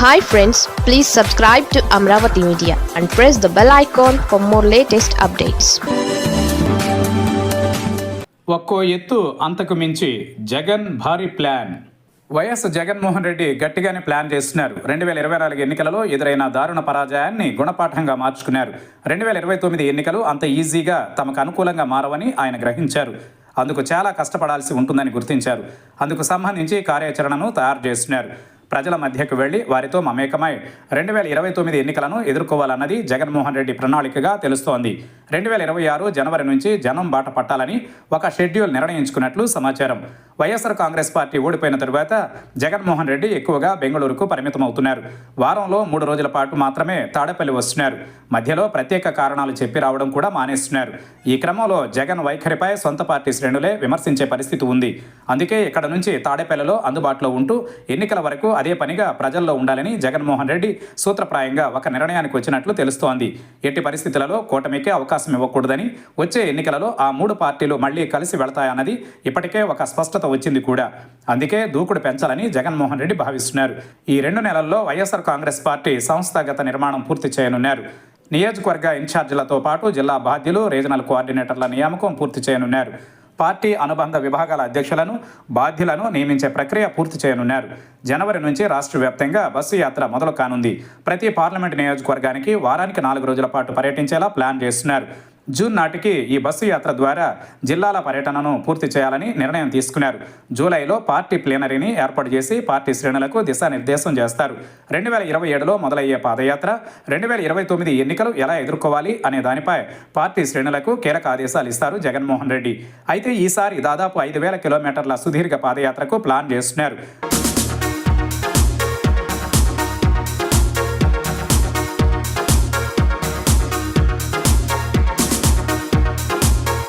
Hi friends please subscribe to Amaravati media and press the bell icon for more latest updates ఒక్కో ఎత్తు అంతకు మించి జగన్ భారీ plan. YS Jaganmohan Reddy గట్టిగానే ప్లాన్ చేస్తున్నారు. రెండు వేల ఇరవై నాలుగు ఎన్నికలలో ఎదురైన దారుణ పరాజయాన్ని గుణపాఠంగా మార్చుకున్నారు. రెండు వేల ఇరవై తొమ్మిది ఎన్నికలు అంత ఈజీగా తమకు అనుకూలంగా మారవని ఆయన గ్రహించారు. అందుకు చాలా కష్టపడాల్సి ఉంటుందని గుర్తించారు. అందుకు సంబంధించి కార్యాచరణను తయారు చేస్తున్నారు. ప్రజల మధ్యకు వెళ్ళి వారితో మమేకమై రెండు వేల ఇరవై తొమ్మిది ఎన్నికలను ఎదుర్కోవాలన్నది జగన్మోహన్ రెడ్డి ప్రణాళికగా తెలుస్తోంది. రెండు వేల ఇరవై ఆరు జనవరి నుంచి జనం బాట పట్టాలని ఒక షెడ్యూల్ నిర్ణయించుకున్నట్లు సమాచారం. వైఎస్ఆర్ కాంగ్రెస్ పార్టీ ఓడిపోయిన తరువాత జగన్మోహన్ రెడ్డి ఎక్కువగా బెంగళూరుకు పరిమితమవుతున్నారు. వారంలో మూడు రోజుల పాటు మాత్రమే తాడేపల్లి వస్తున్నారు. మధ్యలో ప్రత్యేక కారణాలు చెప్పి రావడం కూడా మానేస్తున్నారు. ఈ క్రమంలో జగన్ వైఖరిపై సొంత పార్టీ శ్రేణులే విమర్శించే పరిస్థితి ఉంది. అందుకే ఇక్కడ నుంచి తాడేపల్లిలో అందుబాటులో ఉంటూ ఎన్నికల వరకు అదే పనిగా ప్రజల్లో ఉండాలని జగన్మోహన్ రెడ్డి సూత్రప్రాయంగా ఒక నిర్ణయానికి వచ్చినట్లు తెలుస్తోంది. ఎట్టి పరిస్థితులలో కూటమికి అవకాశం ఇవ్వకూడదని వచ్చే ఎన్నికలలో ఆ మూడు పార్టీలు మళ్ళీ కలిసి వెళతాయన్నది ఇప్పటికే ఒక స్పష్టత వచ్చింది కూడా. అందుకే దూకుడు పెంచాలని జగన్మోహన్ రెడ్డి భావిస్తున్నారు. ఈ రెండు నెలల్లో వైఎస్ఆర్ కాంగ్రెస్ పార్టీ సంస్థాగత నిర్మాణం పూర్తి చేయనున్నారు. నియోజకవర్గ ఇన్ఛార్జీలతో పాటు జిల్లా బాధ్యులు రీజనల్ కోఆర్డినేటర్ల నియామకం పూర్తి చేయనున్నారు. పార్టీ అనుబంధ విభాగాల అధ్యక్షులను బాధ్యులను నియమించే ప్రక్రియ పూర్తి చేయనున్నారు. జనవరి నుంచి రాష్ట్ర వ్యాప్తంగా బస్సు యాత్ర మొదలు కానుంది. ప్రతి పార్లమెంట్ నియోజకవర్గానికి వారానికి నాలుగు రోజుల పాటు పర్యటించేలా ప్లాన్ చేస్తున్నారు. జూన్ నాటికి ఈ బస్సు యాత్ర ద్వారా జిల్లాల పర్యటనను పూర్తి చేయాలని నిర్ణయం తీసుకున్నారు. జూలైలో పార్టీ ప్లీనరీని ఏర్పాటు చేసి పార్టీ శ్రేణులకు దిశానిర్దేశం చేస్తారు. రెండు వేల ఇరవై ఏడులో మొదలయ్యే పాదయాత్ర రెండు వేల ఇరవై తొమ్మిది ఎన్నికలు ఎలా ఎదుర్కోవాలి అనే దానిపై పార్టీ శ్రేణులకు కీలక ఆదేశాలు ఇస్తారు జగన్మోహన్ రెడ్డి. అయితే ఈసారి దాదాపు ఐదు వేల కిలోమీటర్ల సుదీర్ఘ పాదయాత్రకు ప్లాన్ చేస్తున్నారు.